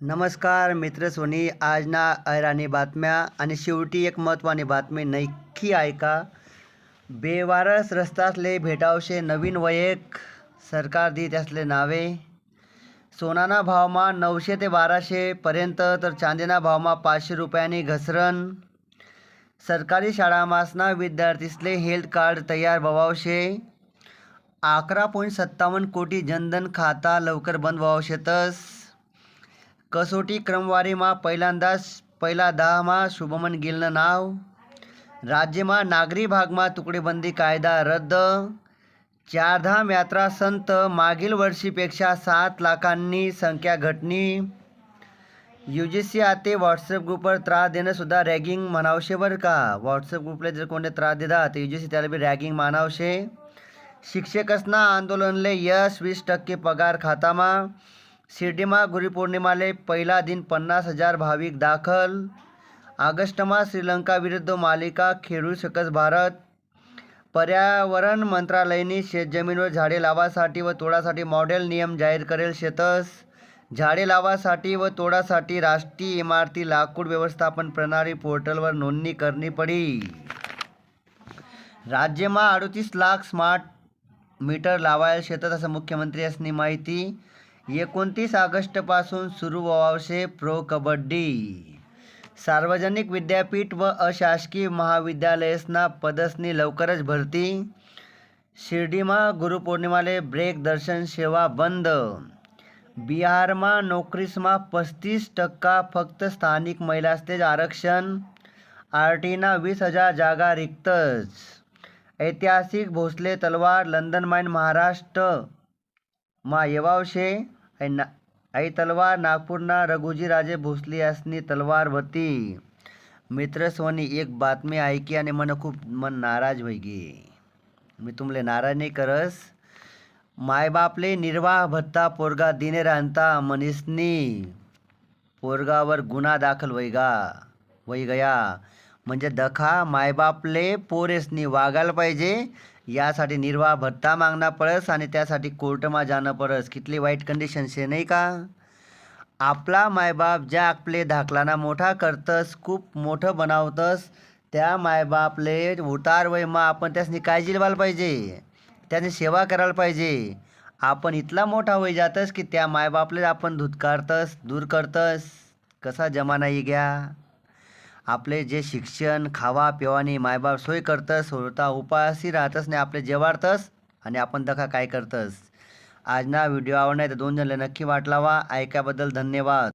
नमस्कार मित्र सोनी आजना ऐराणी बातम्या आणि शेवटी एक महत्त्वानी बातमी नक्की ऐका. बेवारस रस्तासले भेटावशे नवीन वयक सरकार देत त्यासले नावे. सोनाना भावमा नऊशे ते बाराशेपर्यंत तर चांदीना भावमा पाचशे रुपयांनी घसरण. सरकारी शाळामासना विद्यार्थीसले हेल्थ कार्ड तयार व्हावशे. अकरा पॉईंट सत्तावन्न कोटी जनधन खाता लवकर बंद व्हावशेतस कसोटी क्रमवारीमा पहिल्यांदाच पहिला दहामा शुभमन गिलनं नाव. राज्यमा नागरी भागमा तुकडीबंदी कायदा रद्द. चारधाम यात्रा संत मागील वर्षीपेक्षा सात लाखांनी संख्या घटनी यू जी सी आते व्हॉट्सअप ग्रुपवर त्रास देणंसुद्धा रॅगिंग म्हणावशे बरं का? व्हॉट्सअप ग्रुपला जर कोणी त्रास दिला तर यू जी सी त्याला बी रॅगिंग म्हणावशे शिक्षकसना आंदोलनले यश वीस टक्के पगार खातामा. शिर्डीमा गुरुपौर्णिमाले पहिला दिन पन्नास हजार भाविक दाखल. ऑगस्टमा श्रीलंका विरुद्ध मालिका खेळू शकस भारत. पर्यावरण मंत्रालयनी शेतजमिनीवर झाडे लावासाठी व तोडासाठी मॉडेल नियम जाहीर करेल शेतस. झाडे लावासाठी व तोडासाठी राष्ट्रीय इमारती लाकूड व्यवस्थापन प्रणाली पोर्टलवर नोंदणी करणी पडी. राज्यमा अडतीस लाख स्मार्ट मीटर लावायला शेतस असं मुख्यमंत्री असणी माहिती एकोणतीस ऑगस्टपासून सुरू व्हावसे प्रो कबड्डी. सार्वजनिक विद्यापीठ व अशासकीय महाविद्यालयसना पदसनी लवकरच भरती. शिर्डीमा गुरुपौर्णिमाले ब्रेक दर्शन सेवा बंद. बिहारमा नोकरीसमा पस्तीस टक्का फक्त स्थानिक महिलास्तेज आरक्षण. आर टीना वीस हजार जागा रिक्तच. ऐतिहासिक भोसले तलवार लंदन माईन महाराष्ट्र. मा येवावशे. आई तलवार नागपूरना रघुजी राजे भोसले यासनी तलवार होती मित्र सोनी एक बातमी ऐकी आणि मन खूप मन नाराज होई गे. मी तुमले नाराज नाही करस. मायबापले निर्वाह भत्ता पोरगा दिने राहता मनीसनी पोरगावर गुन्हा दाखल वैगा वै गया. म्हणजे दखा मायबापले पोरेसनी वागायला पाहिजे यासाठी निर्वाह भत्ता मागणं पडस आणि त्यासाठी कोर्टमा जाणं पडस कितली वाईट कंडिशन शे नाही का? आपला मायबाप ज्या आपले धाकलाना मोठा करतस खूप मोठं बनावतस त्या मायबापले उतार वयमा आपण त्यासनी काळजी घ्यायला पाहिजे. त्याने सेवा करायला पाहिजे. आपण इतला मोठा होई जातस की त्या मायबापले आपण धुतकारतस दूर करतस. कसा जमाना ही घ्या आपले जे शिक्षण खावा पिवानी मायबाप सोय करतस होता उपाशी राहतस नाही आपले जेवाडतस आणि आपण दखा काय करतस. आजना व्हिडिओ आवडणार तर दोन जणला नक्की वाटलावा ऐकाबद्दल धन्यवाद.